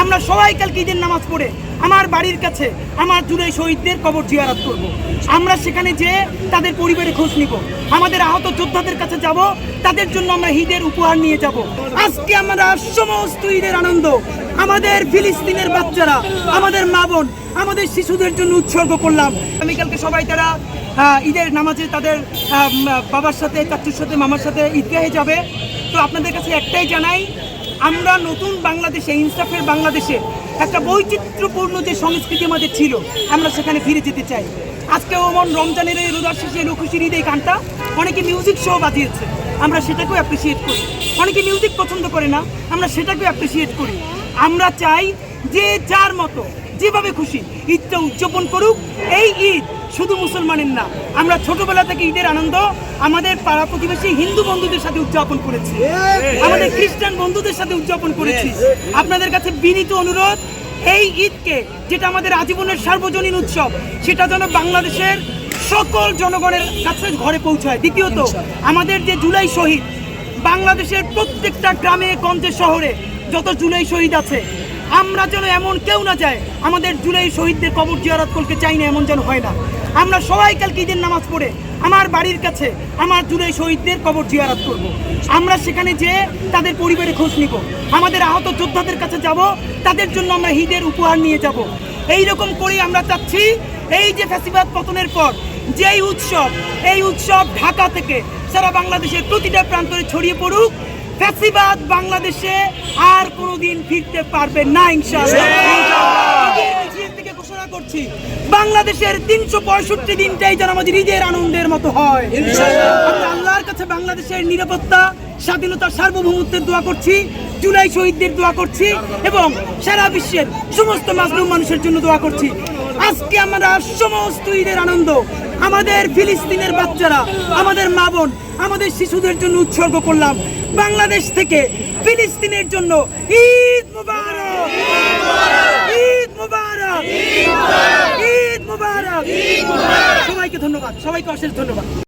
আমরা সবাই কালকে ঈদের নামাজ পড়ে? আমার বাড়ির কাছে আমার জুলাই শহীদদের কবর জিয়ারত করব। আমরা সেখানে যে তাদের পরিবারে খোঁজ নিব। আমাদের আহত যোদ্ধাদের কাছে যাব। তাদের জন্য আমরা ঈদের উপহার নিয়ে যাব। আজকে আমরা সমস্ত ঈদের আনন্দ, আমাদের ফিলিস্তিনের বাচ্চারা, আমাদের মা বোন, আমাদের শিশুদের জন্য উৎসর্গ করলাম। আমি কালকে সবাই তারা ঈদের নামাজে তাদের বাবার সাথে, চাচুর সাথে, মামার সাথে ঈদগাহে যাবে। তো আপনাদের কাছে একটাই জানাই আমরা নতুন বাংলাদেশে, ইনসাফের বাংলাদেশে একটা বৈচিত্র্যপূর্ণ যে সংস্কৃতি আমাদের ছিল, আমরা সেখানে ফিরে যেতে চাই। আজকে ওমন রমজানের এই রোজার শেষে লুকুশির ঈদ এই গানটা অনেকে মিউজিক শো বাজিয়েছে। আমরা সেটাকেও অ্যাপ্রিসিয়েট করি। অনেকে মিউজিক পছন্দ করে না, আমরা সেটাকেও অ্যাপ্রিসিয়েট করি। আমরা চাই যে যার মতো যেভাবে খুশি ঈদটা উদযাপন করুক। এই ঈদ শুধু মুসলমানের না আমরা ছোটবেলা থেকে ঈদের আনন্দ আমাদের পাড়া প্রতিবেশী হিন্দু বন্ধুদের সাথে উদযাপন করেছি। আমাদের খ্রিস্টান বন্ধুদের সাথে উদযাপন করেছি। আপনাদের কাছে বিনীত অনুরোধ এই ঈদকে যেটা আমাদের আজীবনের সার্বজনীন উৎসব সেটা যেন বাংলাদেশের সকল জনগণের কাছে ঘরে পৌঁছায়। দ্বিতীয়ত আমাদের যে জুলাই শহীদ বাংলাদেশের প্রত্যেকটা গ্রামে গঞ্জে শহরে যত জুলাই শহীদ আছে আমরা যেন এমন কেউ না যায়, আমাদের জুলাই শহীদদের কবর জিয়ারত করতে চাই না, এমন যেন হয় না। আমরা সবাই কালকে ঈদের নামাজ পড়ে, আমার বাড়ির কাছে আমার জুলাই শহীদদের কবর জিয়ারত করব। আমরা সেখানে যে তাদের পরিবারে খোঁজ নিব। আমাদের আহত যোদ্ধাদের কাছে যাব, তাদের জন্য আমরা ঈদের উপহার নিয়ে যাব। এই রকম করেই আমরা চাচ্ছি, এই যে ফ্যাসিবাদ পতনের পর, যেই উৎসব, এই উৎসব ঢাকা থেকে সারা বাংলাদেশের প্রতিটা প্রান্তরে ছড়িয়ে পড়ুক ফ্যাসিবাদ বাংলাদেশে আর কোনোদিন ফিরতে পারবে না ইনশাআল্লাহ। ঘোষণা করছি বাংলাদেশের তিনশো পঁয়ষট্টি দিনটাই যেন আমাদের ঈদের আনন্দের মতো হয়। আমরা আল্লাহর কাছে বাংলাদেশের নিরাপত্তা স্বাধীনতা সার্বভৌমত্বের দোয়া করছি জুলাই শহীদদের দোয়া করছি এবং সারা বিশ্বের সমস্ত মাজলুম মানুষের জন্য দোয়া করছি। আজকে আমরা সমস্ত ঈদের আনন্দ আমাদের ফিলিস্তিনের বাচ্চারা আমাদের মা বোন আমাদের শিশুদের জন্য উৎসর্গ করলাম। বাংলাদেশ থেকে ফিলিস্তিনের জন্য ঈদ মুবারক। ঈদ মুবারক। ঈদ মুবারক। সবাইকে ধন্যবাদ। সবাইকে অশেষ ধন্যবাদ।